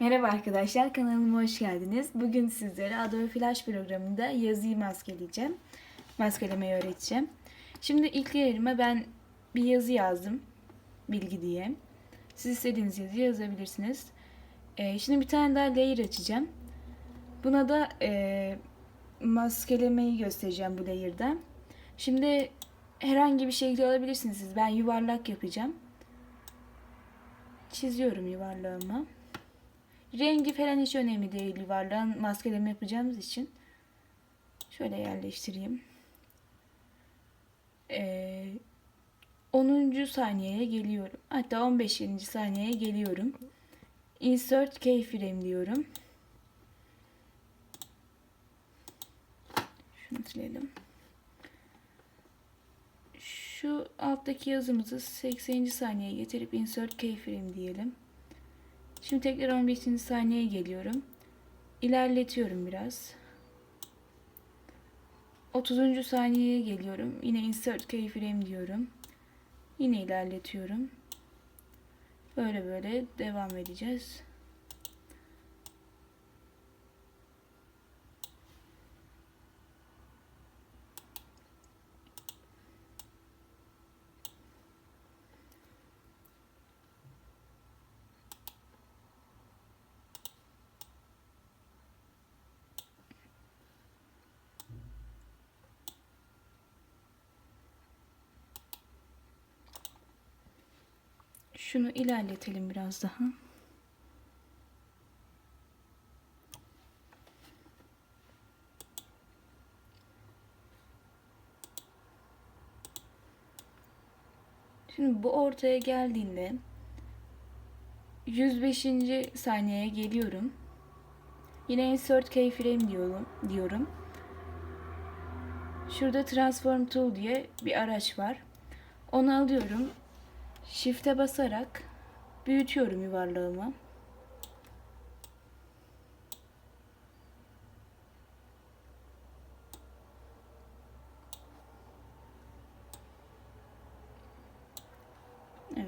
Merhaba arkadaşlar, kanalıma hoş geldiniz. Bugün sizlere Adobe Flash programında yazıyı maskeleyeceğim. Maskelemeyi öğreteceğim. Şimdi ilk yerime ben bir yazı yazdım. Bilgi diye. Siz istediğiniz yazıyı yazabilirsiniz. Ee, şimdi bir tane daha layer açacağım. Buna da e, maskelemeyi göstereceğim bu layer'da. Şimdi herhangi bir şekli alabilirsiniz. Ben yuvarlak yapacağım. Çiziyorum yuvarlağımı. Rengi falan hiç önemli değil yuvarlağın maskeleme yapacağımız için. Şöyle yerleştireyim. Ee, 10. saniyeye geliyorum. Hatta 15. saniyeye geliyorum. Insert keyframe diyorum. Şunu silelim. Şu alttaki yazımızı 80. saniyeye getirip insert keyframe diyelim. Şimdi tekrar 15. saniyeye geliyorum. İlerletiyorum biraz. 30. saniyeye geliyorum. Yine insert keyframe diyorum. Yine ilerletiyorum. Böyle böyle devam edeceğiz. Şunu ilerletelim biraz daha. Şimdi bu ortaya geldiğinde 105. saniyeye geliyorum. Yine insert keyframe diyorum, diyorum. Şurada transform tool diye bir araç var. Onu alıyorum. Shift'e basarak büyütüyorum yuvarlağımı. Evet.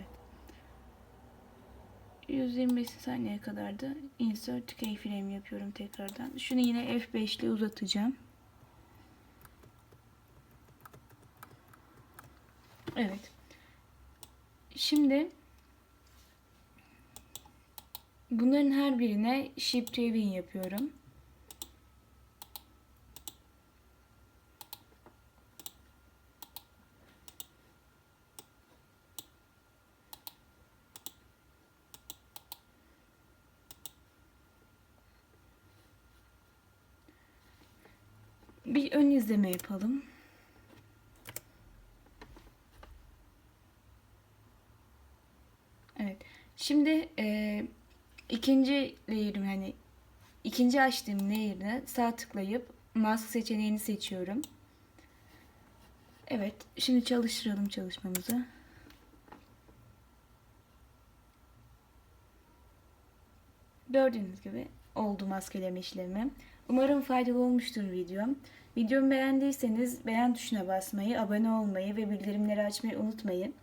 125 saniye kadar da insert keyframe yapıyorum tekrardan. Şunu yine F5 ile uzatacağım. Evet. Şimdi bunların her birine Shift Win yapıyorum. Bir ön izleme yapalım. Evet. Şimdi e, ikinci layer'ım hani ikinci açtığım layer'ına sağ tıklayıp mask seçeneğini seçiyorum. Evet. Şimdi çalıştıralım çalışmamızı. Gördüğünüz gibi oldu maskeleme işlemi. Umarım faydalı olmuştur videom. Videomu beğendiyseniz beğen tuşuna basmayı, abone olmayı ve bildirimleri açmayı unutmayın.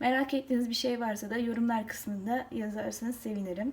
Merak ettiğiniz bir şey varsa da yorumlar kısmında yazarsanız sevinirim.